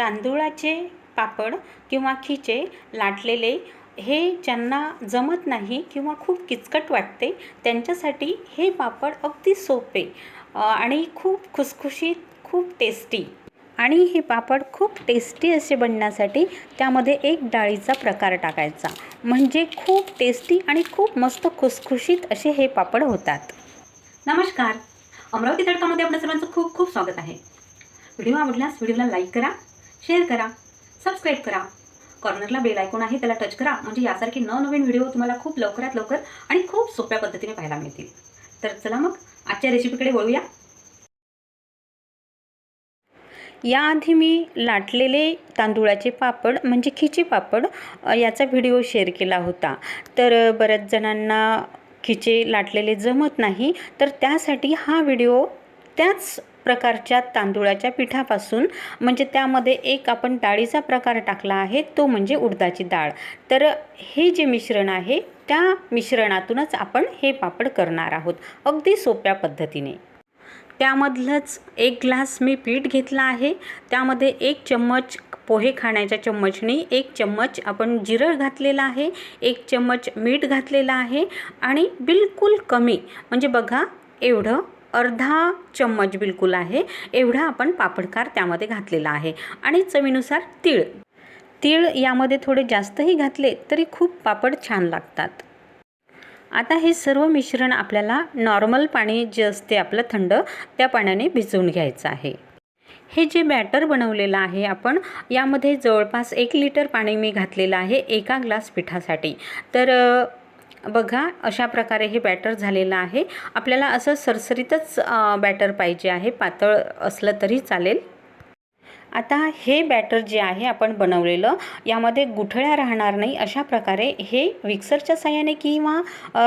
तांदूळाचे पापड किंवा खिचे लाटलेले हे ज्यांना जमत नाही किंवा खूप किचकट वाटते त्यांच्यासाठी हे पापड अगदी सोपे आणि खूप खुसखुशीत खूप टेस्टी. आणि हे पापड खूप टेस्टी असे बनण्यासाठी त्यामध्ये एक डाळीचा प्रकार टाकायचा. म्हणजे खूप टेस्टी आणि खूप मस्त खुसखुशीत असे हे पापड होतात. नमस्कार. अमरावती तडकामध्ये आपल्या सर्वांचं खूप खूप स्वागत आहे. व्हिडिओ आवडल्यास व्हिडिओला लाईक करा शेअर करा सबस्क्राईब करा. कॉर्नरला बेल आयकॉन आहे त्याला टच करा. म्हणजे यासारखे नवनवीन व्हिडिओ तुम्हाला खूप लवकरात लवकर आणि खूप सोप्या पद्धतीने पाहायला मिळतील. तर चला मग आजच्या रेसिपीकडे वळूया. याआधी मी लाटलेले तांदूळाचे पापड म्हणजे खिचे पापड याचा व्हिडिओ शेअर केला होता. तर बऱ्याच जणांना खिचे लाटलेले जमत नाही. तर त्यासाठी हा व्हिडिओ त्याच प्रकारच्या तांदूळाच्या पिठापासून म्हणजे त्यामध्ये एक आपण डाळीचा प्रकार टाकला आहे तो म्हणजे उडदाची डाळ. तर हे जे मिश्रण आहे त्या मिश्रणातूनच आपण हे पापड करणार आहोत अगदी सोप्या पद्धतीने. त्यामधलंच एक ग्लास मी पीठ घेतलं आहे. त्यामध्ये एक चम्मच पोहे खाण्याच्या चम्मचने एक चम्मच आपण जिरं घातलेलं आहे एक चम्मच मीठ घातलेलं आहे आणि बिलकुल कमी म्हणजे बघा एवढं अर्धा चम्मच बिलकुल आहे. एवढा आपण पापडकार त्यामध्ये घातलेला आहे. आणि चवीनुसार तीळ. तीळ यामध्ये थोडे जास्तही घातले तरी खूप पापड छान लागतात. आता हे सर्व मिश्रण आपल्याला नॉर्मल पाणी जे असते आपलं थंड त्या पाण्याने भिजवून घ्यायचं आहे. हे जे बॅटर बनवलेलं आहे आपण यामध्ये जवळपास एक लिटर पाणी मी घातलेलं आहे एका ग्लास पिठासाठी. तर बघा अशा प्रकारे हे बॅटर झालेलं आहे. आपल्याला असं सरसरीतच बॅटर पाहिजे आहे. पातळ असलं तरी चालेल. आता हे बॅटर जे आहे आपण बनवलेलं यामध्ये गुठळ्या राहणार नाही अशा प्रकारे हे मिक्सरच्या साह्याने किंवा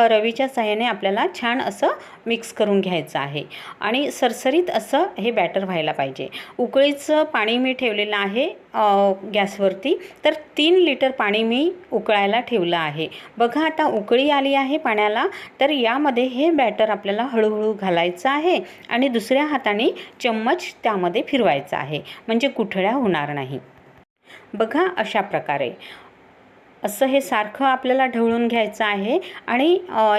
रवीच्या साह्याने आपल्याला छान असं मिक्स करून घ्यायचं आहे. आणि सरसरीत असं हे बॅटर व्हायला पाहिजे. उकळीचं पाणी मी ठेवलेलं आहे गॅसवरती. तर तीन लिटर पाणी मी उकळायला ठेवलं आहे. बघा आता उकळी आली आहे पाण्याला तर यामध्ये हे बॅटर आपल्याला हळूहळू घालायचं आहे आणि दुसऱ्या हाताने चम्मच त्यामध्ये फिरवायचा आहे. म्हणजे कुठळ्या होणार नाही. बघा अशा प्रकारे. असं हे सारखं आपल्याला ढवळून घ्यायचं आहे आणि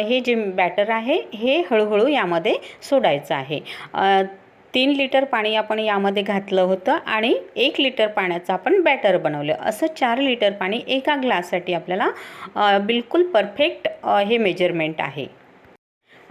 हे जे बॅटर आहे हे हळूहळू यामध्ये सोडायचं आहे. तीन लिटर पाणी आपण यामध्ये घातलं होतं आणि एक लिटर पाण्याचं आपण बॅटर बनवलं. असं चार लिटर पाणी एका ग्लाससाठी आपल्याला बिलकुल परफेक्ट हे मेजरमेंट आहे.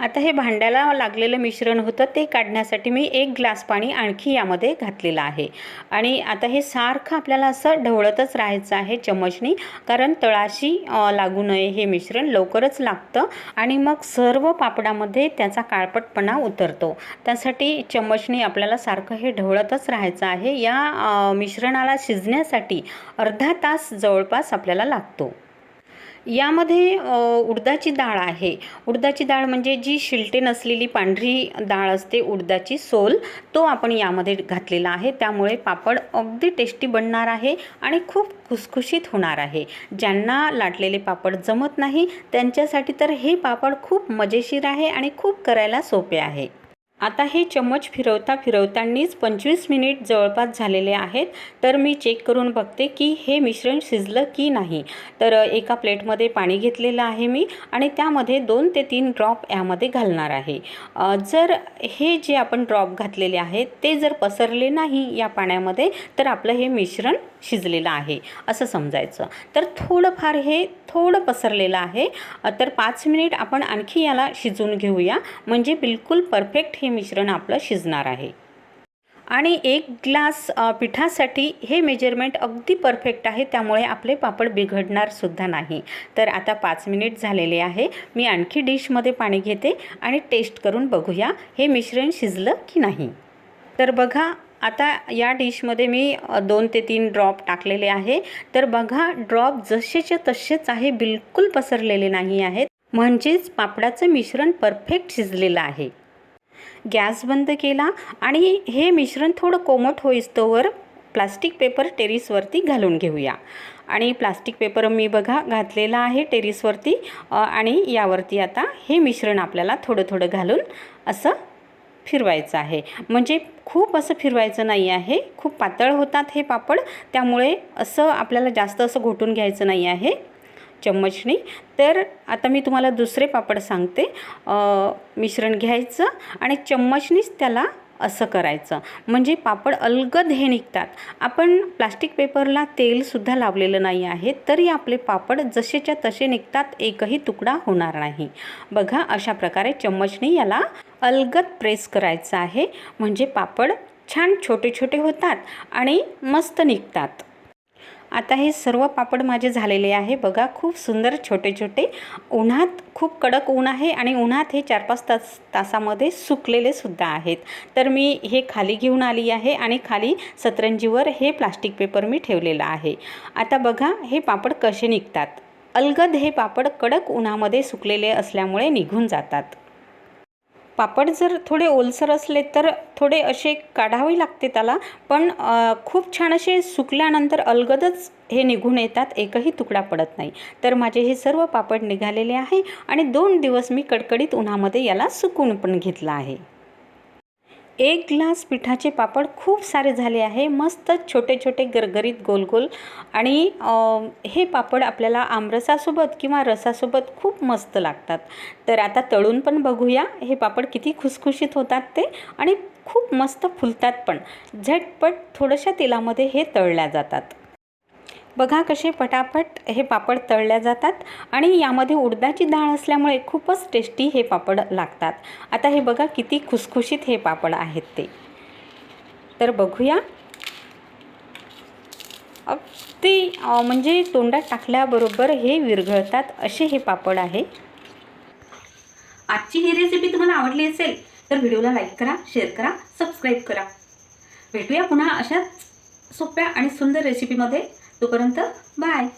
आता हे भांड्याला लागलेलं मिश्रण होतं ते काढण्यासाठी मी एक ग्लास पाणी आणखी यामध्ये घातलेलं आहे. आणि आता हे सारखं आपल्याला असं ढवळतच राहायचं आहे चमचनी कारण तळाशी लागू नये हे मिश्रण लवकरच लागतं आणि मग सर्व पापडामध्ये त्याचा काळपटपणा उतरतो. त्यासाठी चमचनी आपल्याला सारखं हे ढवळतच राहायचं आहे. या मिश्रणाला शिजण्यासाठी अर्धा तास जवळपास आपल्याला लागतो. यामध्ये उडदाची डाळ आहे. उडदाची डाळ म्हणजे जी शिलटे नसलेली पांढरी डाळ असते उडदाची सोल तो आपण यामध्ये घातलेला आहे. त्यामुळे पापड अगदी टेस्टी बनणार आहे आणि खूप खुसखुशीत होणार आहे. ज्यांना लाटलेले पापड जमत नाही त्यांच्यासाठी तर हे पापड खूप मजेशीर आहे आणि खूप करायला सोपे आहे. आता हे चम्मच फिरवता फिरवतानीच पंचवीस मिनिट जवळपास झालेले आहेत. तर मी चेक करून बघते की हे मिश्रण शिजलं की नाही. तर एका प्लेटमध्ये पाणी घेतलेलं आहे मी आणि त्यामध्ये दोन ते तीन ड्रॉप यामध्ये घालणार आहे. जर हे जे आपण ड्रॉप घातलेले आहेत ते जर पसरले नाही या पाण्यामध्ये तर आपलं हे मिश्रण शिजलेलं आहे असं समजायचं. तर थोडंफार हे थोडं पसरलेलं आहे. तर पाच मिनिट आपण आणखी याला शिजवून घेऊया. म्हणजे बिलकुल परफेक्ट हे मिश्रण आपलं शिजणार आहे. आणि एक ग्लास पिठासाठी हे मेजरमेंट अगदी परफेक्ट आहे त्यामुळे आपले पापड बिघडणार सुद्धा नाही. तर आता पाच मिनिट झालेले आहे. मी आणखी डिशमध्ये पाणी घेते आणि टेस्ट करून बघूया हे मिश्रण शिजलं की नाही. तर बघा आता या डिशमध्ये मी दोन ते तीन ड्रॉप टाकलेले आहे. तर बघा ड्रॉप जसेच्या तसेच आहे बिलकुल पसरलेले नाही आहेत. म्हणजेच पापडाचं मिश्रण परफेक्ट शिजलेलं आहे. गॅस बंद केला आणि हे मिश्रण थोडं कोमट होईस्तोवर प्लास्टिक पेपर टेरिसवरती घालून घेऊया. आणि प्लास्टिक पेपर मी बघा घातलेला आहे टेरिसवरती आणि यावरती आता हे मिश्रण आपल्याला थोडं थोडं घालून असं फिरवायचं आहे. म्हणजे खूप असं फिरवायचं नाही आहे. खूप पातळ होतात हे पापड त्यामुळे असं आपल्याला जास्त असं घोटून घ्यायचं नाही आहे. चम्मचनी तर आता मी तुम्हाला दुसरे पापड सांगते. मिश्रण घ्यायचं आणि चम्मचनीच त्याला असं करायचं. म्हणजे पापड अलगद हे निघतात. आपण प्लास्टिक पेपरला तेलसुद्धा लावलेलं नाही आहे तरी आपले पापड जसेच्या तसे निघतात एकही तुकडा होणार नाही. बघा अशा प्रकारे चम्मचने याला अलगद प्रेस करायचं आहे. म्हणजे पापड छान छोटे छोटे होतात आणि मस्त निघतात. आता हे सर्व पापड माझे झालेले आहे. बघा खूप सुंदर छोटे छोटे. उन्हात खूप कडक ऊन आहे आणि उन्हात हे चार पाच तास तासामध्ये सुकलेले सुद्धा आहेत. तर मी हे खाली घेऊन आली आहे आणि खाली सतरंजीवर हे प्लास्टिक पेपर मी ठेवलेलं आहे. आता बघा हे पापड कसे निघतात. अलगद हे पापड कडक उन्हामध्ये सुकलेले असल्यामुळे निघून जातात. पापड जर थोडे ओलसर असले तर थोडे असे काढावे लागते त्याला. पण खूप छान असे सुकल्यानंतर अलगदच हे निघून येतात. एकही तुकडा पडत नाही. तर माझे हे सर्व पापड निघालेले आहे आणि दोन दिवस मी कडकडीत उन्हामध्ये याला सुकून पण घेतलं आहे. एक ग्लास पिठाचे पापड खूप सारे झाले आहे. मस्त छोटे छोटे गरगरीत गोल गोल. आणि हे पापड आपल्याला आमरसासोबत किंवा रसासोबत खूप मस्त लागतात. तर आता तळून पण बघूया. हे पापड किती खुसखुशीत होतात ते. आणि खूप मस्त फुलतात पण. झटपट थोड्याशा तेलामध्ये हे तळल्या जातात. बघा कसे पटापट हे पापड तळल्या जातात आणि यामध्ये उडदाची डाळ असल्यामुळे खूपच टेस्टी हे पापड लागतात. आता हे बघा किती खुसखुशीत हे पापड आहेत ते. तर बघूया. अगदी म्हणजे तोंडात टाकल्याबरोबर हे विरघळतात असे हे पापड आहे. आजची ही रेसिपी तुम्हाला आवडली असेल तर व्हिडिओला लाईक करा शेअर करा सबस्क्राईब करा. भेटूया पुन्हा अशाच सोप्या आणि सुंदर रेसिपीमध्ये तोपर्यंत बाय.